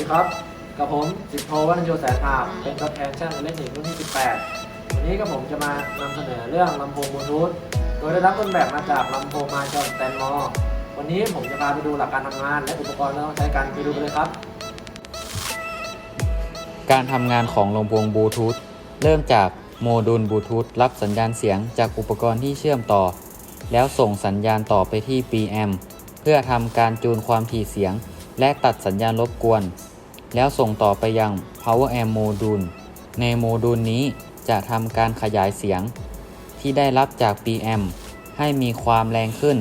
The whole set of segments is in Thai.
ดีครับ กับผมสิบโทวัฒนโยแสนอาบเป็นตัวแทนช่างเล็กทรอนิกส์รุ่นที่ 18 วันนี้กับผมจะมานำเสนอเรื่องลำโพงบลูทูธโดยได้รับต้นแบบมาจากลำโพงมาจอสแตนมอ วันนี้ผมจะพาไปดูหลักการทำงาน และอุปกรณ์ที่ต้องใช้กันไปดูกันเลยครับ การทำงานของลำโพงบลูทูธเริ่มจากโมดูลบลูทูธรับสัญญาณเสียงจากอุปกรณ์ที่เชื่อมต่อ แล้วส่งสัญญาณต่อไปที่ PM เพื่อทำการจูนความถี่เสียง และตัดสัญญาณรบกวน แล้วส่งต่อไปยัง Power Amp โมดูลในโมดูลนี้จะทำการขยายเสียง ที่ได้รับจาก PM ให้มีความแรงขึ้น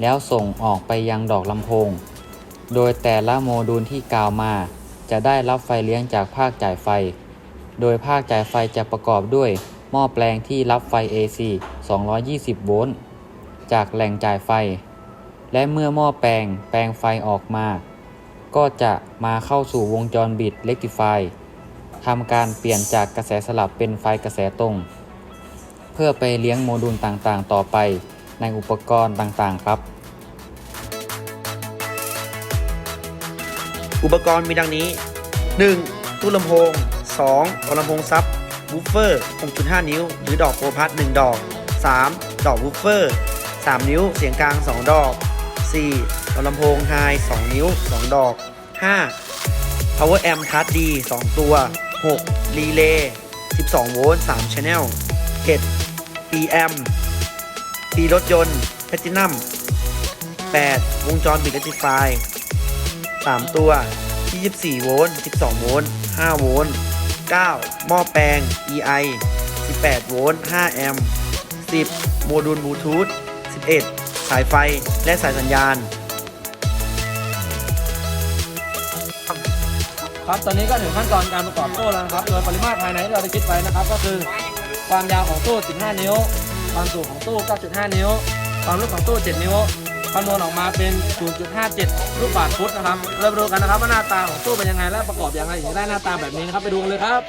แล้วส่งออกไปยังดอกลำโพง โดยแต่ละโมดูลที่กล่าวมา จะได้รับไฟเลี้ยงจากภาคจ่ายไฟ โดยภาคจ่ายไฟจะประกอบด้วย หม้อแปลงที่รับไฟ AC 220 โวลต์ จากแหล่งจ่ายไฟ และเมื่อหม้อแปลงแปลงไฟออกมา ก็จะมาเข้าสู่วงจรบิดเ e กติฟายทำการเปลี่ยนจากกระแสสลับเป็นไฟกระแสตรง เพื่อไปเลี้ยงโมดูลต่างๆ ต่อไปในอุปกรณ์ต่างๆ ครับ อุปกรณ์มีดังนี้ 1. ตู้ลำโพง 2. ตัวลำโพงซับวูฟเฟอร์ 6.5 นิ้ว หรือดอกโปรพัด1ดอก 3. ดอกวูฟเฟอร์ 3 นิ้วเสียงกลาง 2 ดอก 4. ตัวลำโพงไฮ2นิ้ว 2 ดอก 5. power amp คัสดี2ตัว 6. รีเลย์12 โวลต์3 channel 7. PM P รถยนต์ Platinum 8. วงจรบิด Rectify 3ตัว 24 โวลต์12 โวลต์5 โวลต์9หม้อแปลง EI 18 โวลต์5แอมป์10 โมดูลบลูทูธ11 สายไฟและสายสัญญาณ ครับตอนนี้ก็ถึงขั้นตอนการประกอบโซ่แล้วนะครับโดยปริมาตรภายในที่เราได้คิดไว้นะครับ ก็คือความยาวของตู้15 นิ้ว ความสูงของตู้ 9.5 นิ้ว ความลึกของตู้ 7 นิ้วคำนวณออกมาเป็น 0.57 ลูกบาศก์ฟุตนะครับเราไปดูกันนะครับว่าหน้าตาของตู้เป็นยังไงและประกอบอยังไงถึงได้หน้าตาแบบนี้นะครับไปดูกันเลยครับ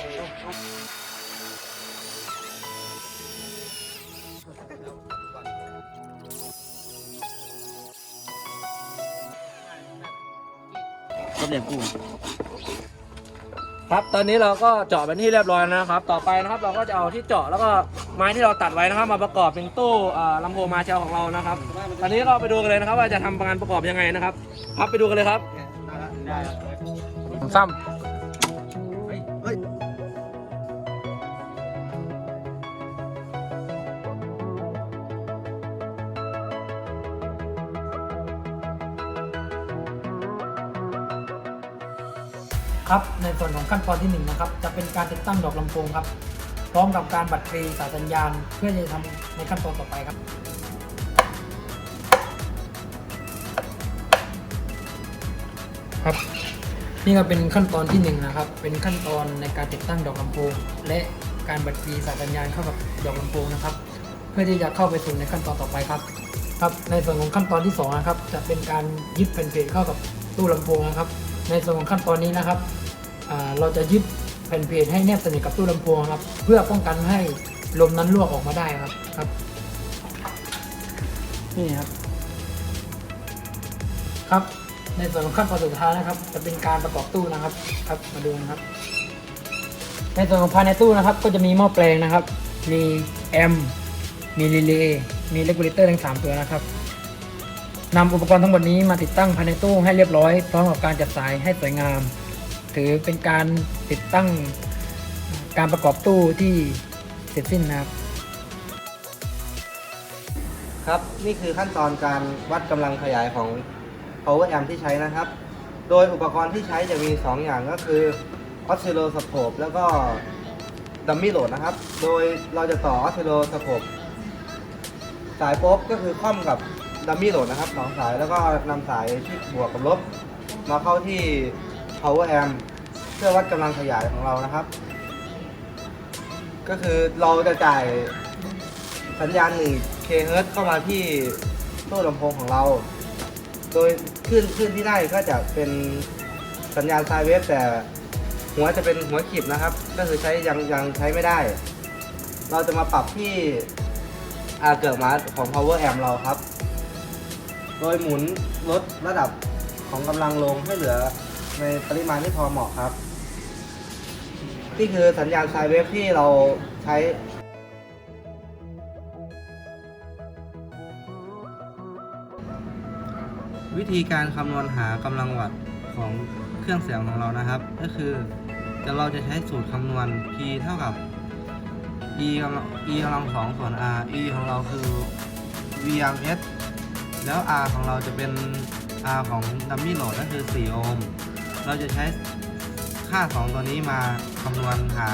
เรียนกุ้ง ครับ ตอนนี้เราก็เจาะเป็นที่เรียบร้อยแล้วนะครับ ต่อไปนะครับเราก็จะเอาที่เจาะแล้วก็ไม้ที่เราตัดไว้นะครับ มาประกอบเป็นตู้อ่าลำโพงมาเชลของเรานะครับ ตอนนี้เราไปดูกันเลยนะครับ ว่าจะทำงานประกอบยังไงนะครับ ครับไปดูกันเลยครับซ้ำ ครับในส่วนของขั้นตอนที่1นะครับจะเป็นการติดตั้งดอกลำโพงครับ พร้อมกับการบัดกรีสายสัญญาณ เพื่อจะทำในขั้นตอนต่อไปครับ ครับ นี่ก็เป็นขั้นตอนที่หนึ่งนะครับ เป็นขั้นตอนในการติดตั้งดอกลำโพง และการบัดกรีสายสัญญาณเข้ากับดอกลำโพงนะครับ เพื่อที่จะเข้าไปสู่ในขั้นตอนต่อไปครับ ครับในส่วนของขั้นตอนที่สองนะครับจะเป็นการยึดแผ่นเพจเข้ากับตู้ลำโพงนะครับ ในส่วนของขั้นตอนนี้นะครับเราจะยึดแผ่นเพจให้แนบสนิทกับตู้ลำโพงครับ เพื่อป้องกันให้ลมนั้นรั่วออกมาได้ครับครับ นี่ครับ ครับ ในส่วนของขั้นตอนสุดท้ายนะครับ จะเป็นการประกอบตู้นะครับ ครับมาดูนะครับ ในส่วนของภายในตู้นะครับ ก็จะมีหม้อแปลงนะครับ มีแอมมีรีเลย์มีเลกูเลเตอร์ทั้งสามตัวนะครับ นำอุปกรณ์ทั้งหมดนี้มาติดตั้งภายในตู้ให้เรียบร้อย พร้อมกับการจัดสายให้สวยงาม ถือเป็นการติดตั้งการประกอบตู้ที่เสร็จสิ้นนะครับ ครับนี่คือขั้นตอนการวัดกำลังขยายของ power amp ที่ใช้นะครับ โดยอุปกรณ์ที่ใช้จะมี 2 อย่างก็คือ oscilloscope แล้วก็ dummy load นะครับ โดยเราจะต่อ oscilloscope สายโป๊บก็คือค่อมกับ dummy load นะครับสองสายแล้วก็นำสายที่บวกกับลบ มาเข้าที่ power amp เพื่อวัดกำลังขยายของเรานะครับ ก็คือเราจะจ่ายสัญญาณ 1 kHz เข้ามาที่ตู้ลำโพงของเรา โดยคลื่นคลื่นที่ได้ก็จะเป็นสัญญาณไซเวฟแต่หัวจะเป็นหัวขีดนะครับ ก็คือใช้ยังยังใช้ไม่ได้ เราจะมาปรับที่อาเกิดมาของ power amp เราครับ โดยหมุนลดระดับของกำลังลงให้เหลือในปริมาณที่พอเหมาะครับ นี่คือสัญญาณสายเวฟที่เราใช้วิธีการคำนวณหากำลังวัตต์ของเครื่องเสียงของเรานะครับ ก็คือจะเราจะใช้สูตรคำนวณ P เท่ากับ E กำลัง E กำลังสองส่วน R E ของเราคือ VRS แล้ว R ของเราจะเป็น R ของดัมมี่โหลดก็คือ 4 โอห์ม เราจะใช้ค่า 2 ตัวนี้มาคำนวณหา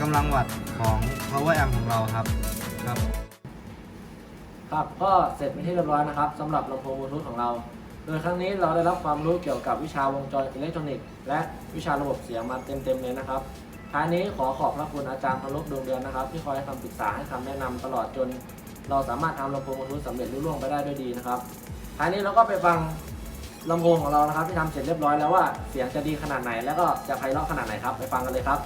กำลังวัตต์ของ power amp ของเราครับครับครับก็เสร็จเป็นที่เรียบร้อยนะครับสำหรับลำโพงบลูทูธของเรา โดยครั้งนี้เราได้รับความรู้เกี่ยวกับวิชาวงจรอิเล็กทรอนิกส์และวิชาระบบเสียงมาเต็มๆเลยนะครับท้ายนี้ขอขอบพระคุณอาจารย์พลบดวงเดือนนะครับ ที่คอยให้คำปรึกษาให้คำแนะนำตลอดจน เราสามารถทำลำโพงบลูทูธสำเร็จรุ่ร่วงไปได้ด้วยดีนะครับท้ายนี้เราก็ไปฟังลำโพงของเรานะครับที่ทำเสร็จเรียบร้อยแล้วว่าเสียงจะดีขนาดไหน แล้วก็จะไพเราะขนาดไหนครับไปฟังกันเลยครับ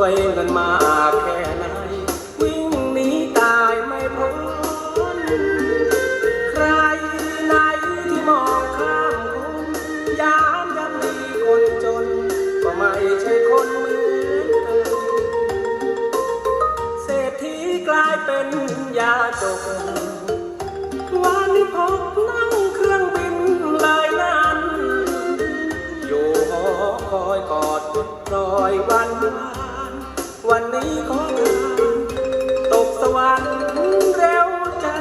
วยเงินมาแค่ไหนวิ่งหนีตายไม่พ้นใครไหนที่มองข้ามคนยามยันดีคนจน ก็ไม่ใช่คนเหมือนกันเศรษฐีกลายเป็นยาจกวันนี้พบนั่งเครื่องบินเลยนั้น อยู่หอคอยกอดรอยวันวาน วันนี้ขอเธอตกสวรรค์เร็วจัง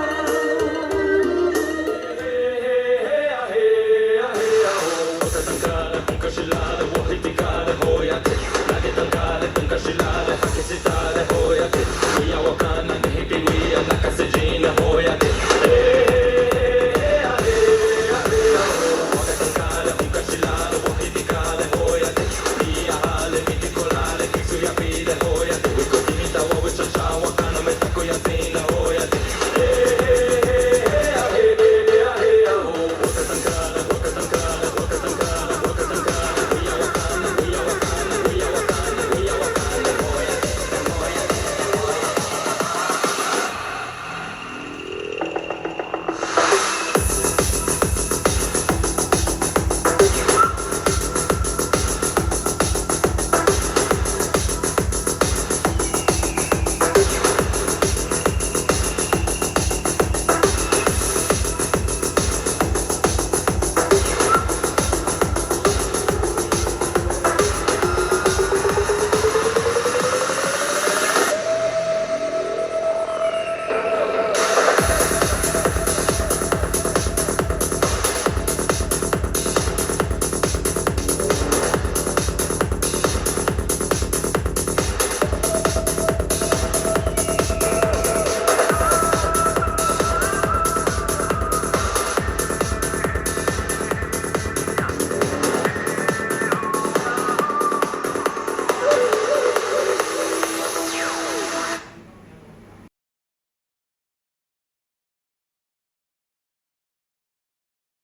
เ